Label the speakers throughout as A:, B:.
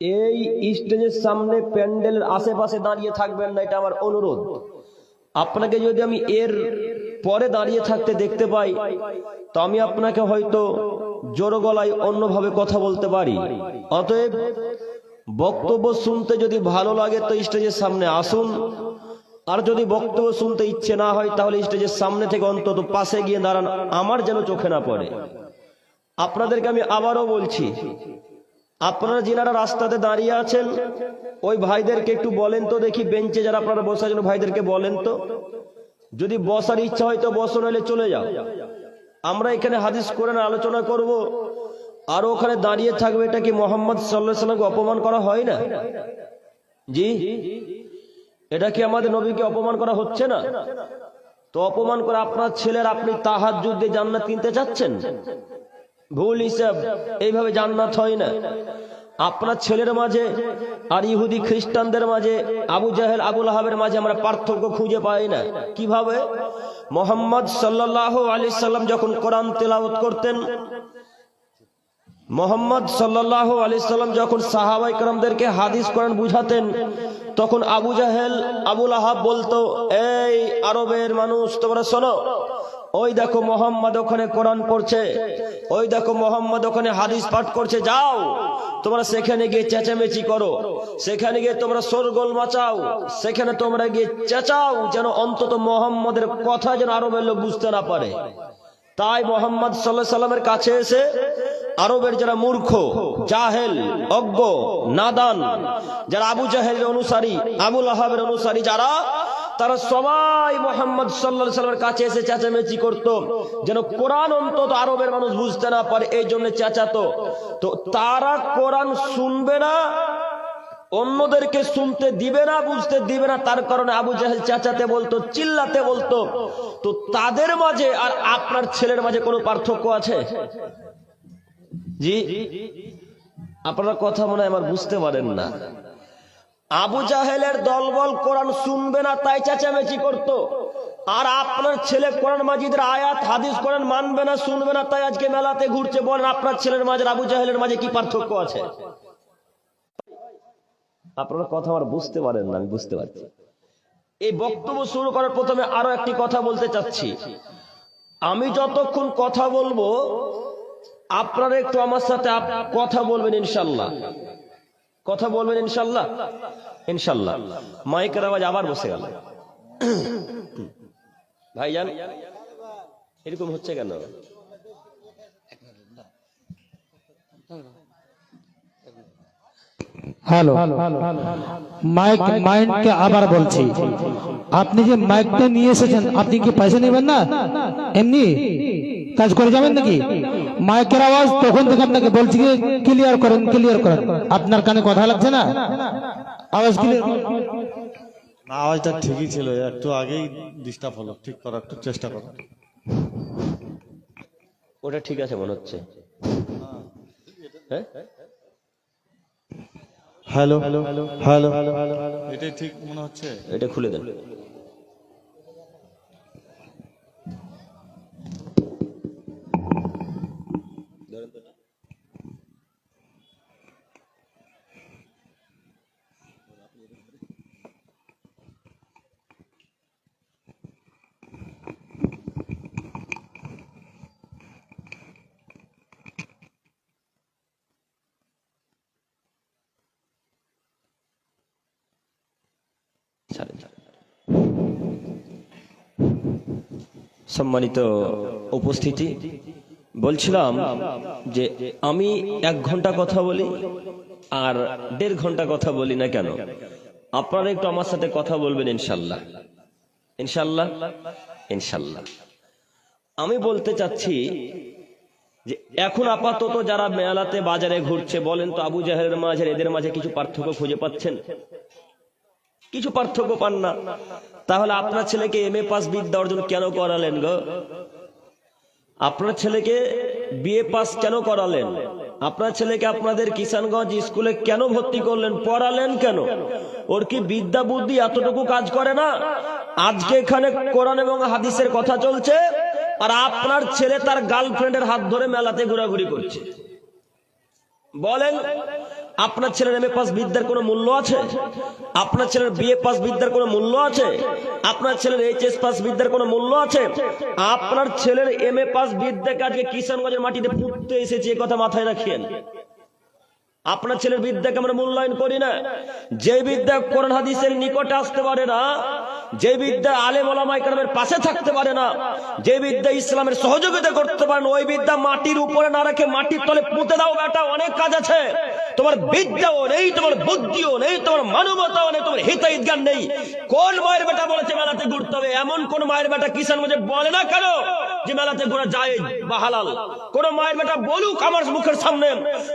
A: এই স্টেজের সামনে প্যান্ডেলের আশেপাশে দাঁড়িয়ে থাকবেন না, এটা আমার অনুরোধ। আপনাকে যদি আমি এর পরে দাঁড়িয়ে থাকতে দেখতে পাই, তো আমি আপনাকে হয়তো জোর গলায় অন্যভাবে কথা বলতে পারি। অতএব বক্তব্য শুনতে যদি ভালো লাগে, তো স্টেজের সামনে আসুন। আর যদি বক্তব্য শুনতে ইচ্ছে না হয়, তাহলে স্টেজের সামনে থেকে অন্তত পাশে গিয়ে দাঁড়ান, আমার যেন চোখে না পড়ে। আপনাদেরকে আমি আবারও বলছি আপনারা যেনারা রাস্তাতে দাঁড়িয়ে আছেন, ওই ভাইদেরকে একটু বলেন তো দেখি বেঞ্চে যারা আপনারা বসার জন্য ভাইদেরকে বলেন তো। যদি বসার ইচ্ছা হয় তো বসো, নইলে চলে যাও। আমরা এখানে হাদিস করে আলোচনা করব, আর ওখানে দাঁড়িয়ে থাকবে, এটা কি মোহাম্মদ সাল্লাহ সাল্লামকে অপমান করা হয় না? জি? এটা কি আমাদের নবীকে অপমান করা হচ্ছে না? তো অপমান করে আপনার ছেলের আপনি তাহার যুদ্ধে জান্নাত কিনতে চাচ্ছেন? ভুল হিসাব এইভাবে জান্নাত হয় না। আপনার ছেলের মাঝে আর ইহুদি খ্রিস্টানদের মাঝে, আবু জাহেল আবুল আহাবের মাঝে আমরা পার্থক্য খুঁজে পাই না। কীভাবে? মোহাম্মদ সাল্লাহ আলি সাল্লাম যখন কোরআন তেলাওত করতেন, মোহাম্মদ সাল্লাহ আলি সাল্লাম যখন সাহাবাই করমদেরকে হাদিস কোরআন বুঝাতেন, তখন আবু জাহেল আবুল আহাব বলতো, এই আরবের মানুষ, তোমরা শোনো ওই দেখো মোহাম্মদ ওখানে কোরআন পড়ছে। ওই দেখো মোহাম্মদ ওখানে হাদিস পাঠ করছে। যাও, তোমরা সেখানে গিয়ে চেঁচামেচি করো। সেখানে গিয়ে তোমরা সরগোল মাচাও। সেখানে তোমরা গিয়ে চেঁচাও যেন অন্তত মোহাম্মদের কথা যেন আরবের লোক বুঝতে না পারে। তাই মোহাম্মদ সাল্লাহ সাল্লামের কাছে এসে আরবের যারা মূর্খ, জাহেল, অজ্ঞ, নাদান, যারা আবু জাহেলের অনুসারী, আবুল আহাবের অনুসারী, যারা তারা সবাই মোহাম্মদ সাল্লাহ সাল্লামের কাছে এসে চেঁচামেচি করত, যেন কোরআন অন্তত আরবের মানুষ বুঝতে না পারে, এই জন্য চেঁচাতো। তো তারা কোরআন শুনবে না, অন্যদেরকে শুনতে দিবে না, বুঝতে দিবে না, তার কারণে আবু জাহেল চেঁচাতে বলতো, চিল্লাতে বলতো। তো তাদের মাঝে আর আপনার ছেলের মাঝে কোনো পার্থক্য আছে? জি? আপনারা কথা মনে হয় আমার বুঝতে পারেন না। আবু জাহেলের দলবল কোরআন শুনবে না, তাই চেঁচামেচি করত। আর আপনার ছেলে কোরআন মাজিদের আয়াত, হাদিস কোরআন মানবে না, শুনবে না, তাই আজকে মেলাতে ঘুরছে। বলেন, আপনার ছেলের মাঝে, আবু জাহেলের মাঝে কি পার্থক্য আছে? আপনারা কথা আমার বুঝতে পারেন না, আমি বুঝতে পারছি। এই বক্তব্য শুরু করার প্রথমে আরও একটি কথা বলতে চাচ্ছি। আমি যতক্ষণ কথা বলব, আপনারা একটু আমার সাথে কথা বলবেন ইনশাল্লাহ। কথা বলবেন ইনশাল্লাহ? ইনশাল্লাহ। মাইকের আওয়াজ আবার বসে গেল। ভাইজান এরকম হচ্ছে কেন?
B: মাইক আবার বলছি। আপনি যে মাইকটা নিয়ে এসেছেন, আপনি কি পয়সা নেবেন না? এমনি? কাজ করে যাবেন নাকি? মাইকের আওয়াজ তখন থেকে আপনাকে বলছি ক্লিয়ার করেন ক্লিয়ার করেন। আপনার কানে কথা লাগছে না? আওয়াজ ক্লিয়ার
C: না আওয়াজটা ঠিকই ছিল একটু আগেই ডিস্টার্ব হলো ঠিক করার একটু চেষ্টা করো।
A: ওটা ঠিক আছে মনে হচ্ছে। হ্যাঁ?
C: হ্যালো? হ্যালো? হ্যালো? এটাই ঠিক মনে হচ্ছে?
A: এটা খুলে দেন। সম্মানিত উপস্থিতি বলছিলাম যে আমি এক ঘণ্টা কথা বলি আর দেড় ঘণ্টা কথা বলি না কেন? আপনারা একটু আমার সাথে কথা বলবেন ইনশাল্লাহ। ইনশাল্লাহ? ইনশাল্লাহ। আমি বলতে চাচ্ছি যে এখন আপাতত যারা মেলাতে বাজারে ঘুরছে, বলেন তো আবু জাহেলের মাঝে এদের মাঝে কিছু পার্থক্য খুঁজে পাচ্ছেন? কিছু পার্থক্য পান না। তাহলে আপনার ছেলেকে এম এ পাস বিদ্যা অর্জন কেন করালেন গো? আপনার ছেলেকে বিএ পাস কেন করালেন? আপনার ছেলেকে আপনাদের কিষানগঞ্জ স্কুলে কেন ভর্তি করলেন? পড়ালেন কেন? ওর কি বিদ্যা বুদ্ধি এতটুকু কাজ করে না? আজকে এখানে কোরআন এবং হাদিসের কথা চলছে, আর আপনার ছেলে তার গার্লফ্রেন্ডের হাত ধরে মেলাতে ঘোরাঘুরি করছে। বলেন আপনার ছেলের এম এ পাস বিদ্যার কোনো মূল্য আছে? আপনার ছেলের বিএ পাস বিদ্যার কোনো মূল্য আছে? আপনার ছেলের এইচ এস পাস বিদ্যার কোনো মূল্য আছে? আপনার ছেলের এম এ পাস বিদ্যাকে আজকে কিষানগঞ্জের মাটিতে পুঁততে এসেছে, এ কথা মাথায় রাখিয়েন আপনার ছেলের বিদ্যাকে আমরা মূল্যায়ন করি না। যে বিদ্যা কোরআন হাদিসের নিকটে আসতে পারে না, যে বিদ্যা আলেম ওলামাই কালামের পাশে থাকতে পারে না, যে বিদ্যা ইসলামের সহযোগিতা করতে পারে না, ওই বিদ্যা মাটির উপরে না রেখে মাটির তলে পুঁতে দাও, বেটা, অনেক কাজ আছে। তোমার বিদ্যাও নেই, তোমার বুদ্ধিও নেই, তোমার মানবতাও নেই, তোমার হিতাহিত জ্ঞান নেই। কোন মায়ের বেটা বলেছে মেলাতে ঘুরতে হবে? এমন কোন মায়ের বেটা কিষান মধ্যে বলে না কেন যে মেলাতে ঘোরা যায় বা হালাল? কোন মায়ের বেটা বলুক আমার মুখের সামনে।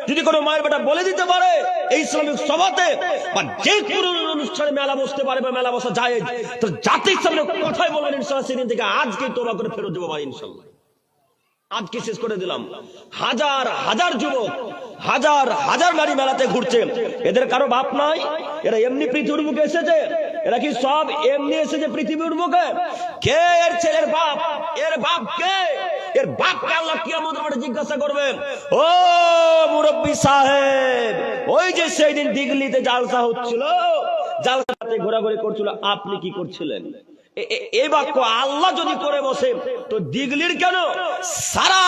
A: যদি কোনো মায়ের বেটা বলে দিতে পারে, এই ইসলামিক সভাতে বা যে কোনো অনুষ্ঠানে মেলা বসতে পারে বা মেলা বসা যায়, তো জাতির সামনে কথাই বলবেন ইনশাল্লাহ সেদিন থেকে আজকে তোবা করে ফেরত দেবো ভাই ইনশাল্লাহ আজকে শেষ করে দিলাম? হাজার হাজার যুবক, হাজার হাজার নারী মেলাতে ঘুরছে। এদের কারও বাপ নাই, এরা এমনি পৃথিবীর মুখে এসেছে। এরা কি সব এমনি এসেছে পৃথিবীর মুখে কে এর ছেলের বাপ? এর বাপ কে? এর বাপকে আল্লাহ কিয়ামত মাঠে জিজ্ঞাসা করবে? ও মুরব্বী সাহেব, ওই যে সেই দিন দিগলিতে জালসা হচ্ছিল, জালসাতে ঘোরাঘুরি করছিল, আপনি কি করছিলেন? এই বাক্য আল্লাহ যদি করে বসে, তো দিগলির কেন? সারা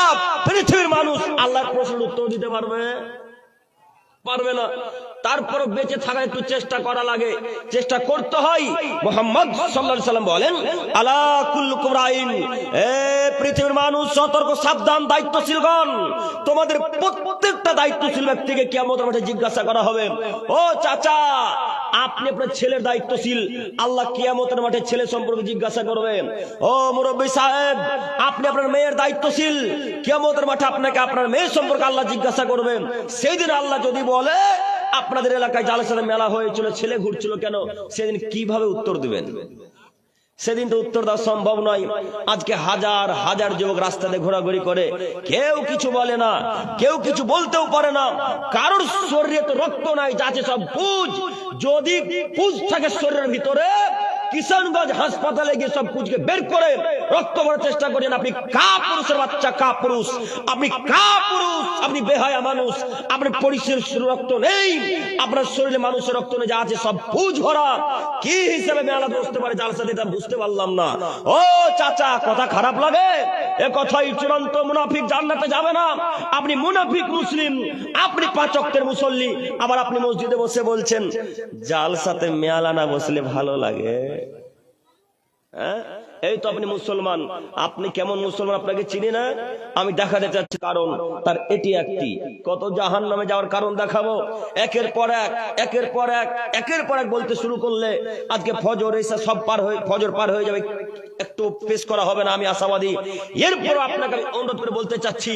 A: পৃথিবীর মানুষ আল্লাহর প্রশ্নের উত্তর দিতে পারবে? পারবে না। তারপর বেঁচে থাকার একটু চেষ্টা করা লাগে। চেষ্টা করতে হয়। মোহাম্মদ সাল্লাম বলেন, আলা কুল্লুকুম এ পৃথিবীর মানুষ, সতর্ক, সাবধান, দায়িত্বশীলগণ, তোমাদের প্রত্যেকটা দায়িত্বশীল ব্যক্তিকে কিয়ামতের মাঠে জিজ্ঞাসা করা হবে। ও চাচা, আপনি আপনার ছেলের দায়িত্বশীল। আল্লাহ কিয়ামতের মাঠে ছেলে সম্পর্কে জিজ্ঞাসা করবেন ও মুরব্বী সাহেব, আপনি আপনার মেয়ের দায়িত্বশীল। কিয়ামতের মাঠে আপনাকে আপনার মেয়ে সম্পর্কে আল্লাহ জিজ্ঞাসা করবেন সেই দিন আল্লাহ যদি বলে, আপনাদের এলাকায় জালের সাথে মেলা হয়েছিল, ছেলে ঘুরছিল কেন? সেদিন কীভাবে উত্তর দিবেন? সেদিন তো উত্তর দেওয়া সম্ভব নয়। আজকে হাজার হাজার যুবক রাস্তাতে ঘোরাঘুরি করে। কেউ কিছু বলে না, কেউ কিছু বলতেও পারে না। কারোর শরীরে তো রক্ত নাই যাচ্ছে সব পুজ। যদি পুজ থাকে শরীরের ভিতরে কিষানগঞ্জ হাসপাতালে গিয়ে সব পুজকে বের করে রক্ত ভরার চেষ্টা করেন। আপনি কা পুরুষের বাচ্চা কা পুরুষ আপনি কা পুরুষ আপনি বেহায়া মানুষ। আপনার পরিশের রক্ত নেই। আপনার শরীরে মানুষের রক্ত নেই, যা আছে সব পুজ ভরা। কি হিসেবে মেলা বসতে পারে সাথে এটা বুঝতে পারলাম না। ও চাচা, কথা খারাপ লাগে? এ কথাই চূড়ান্ত মুনাফিক জান্নাতে যাবে না। আপনি মুনাফিক মুসলিম, আপনি পাঁচ মুসল্লি। আবার আপনি মসজিদে বসে বলছেন, জাল সাথে মেয়ালা না বসলে ভালো লাগে। হ্যাঁ? এই তো আপনি মুসলমান। আপনি কেমন মুসলমান আপনাকে চিনি না? আমি দেখাতে চাচ্ছি কারণ তার এটি একটি। কত জাহান নামে যাওয়ার কারণ দেখাবো? একের পর এক, একের পর এক, একের পর এক বলতে শুরু করলে আজকে ফজর এসে সব পার হয়ে ফজর পার হয়ে যাবে। একটু পেশ করা হবে না, আমি আশাবাদী। এরপর আপনাকে আমি অনুরোধ করে বলতে চাচ্ছি,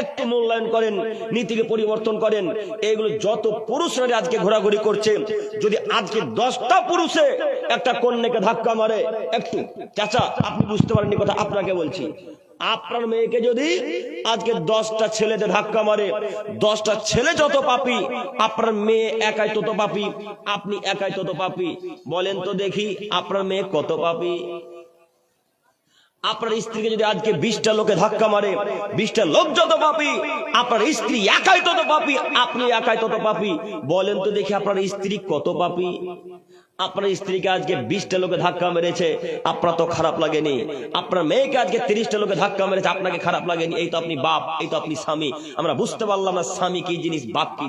A: একটু মূল্যায়ন করেন, নীতিকে পরিবর্তন করেন। এগুলো যত পুরুষ নারী আজকে ঘোরাঘুরি করছে, যদি আজকে দশটা পুরুষে একটা কন্যাকে ধাক্কা মারে, একটু, চাচা, আপনি বুঝতে পারেননি কথা, আপনাকে বলছি। আপনার মেয়েকে যদি আজকে দশটা ছেলেতে ধাক্কা মারে, দশটা ছেলে যত পাপি, আপনার মেয়ে একাই তত পাপি, আপনি একাই তত পাপি। বলেন তো দেখি, আপনার মেয়ে কত পাপি? আপনার স্ত্রীকে যদি আজকে বিশটা লোকে ধাক্কা মারে, বিশটা লোক যত পাপি, আপনার স্ত্রী একাই তত পাপি, আপনি একাই তত পাপি। বলেন তো দেখি আপনার স্ত্রী কত পাপি? আপনার স্ত্রীকে আজকে বিশটা লোকে ধাক্কা মেরেছে, আপনার তো খারাপ লাগেনি। আপনার মেয়েকে আজকে তিরিশটা লোকে ধাক্কা মেরেছে, আপনাকে খারাপ লাগেনি। এই তো আপনি বাপ, এই তো আপনি স্বামী। আমরা বুঝতে পারলাম না স্বামী কি জিনিস, বাপ কি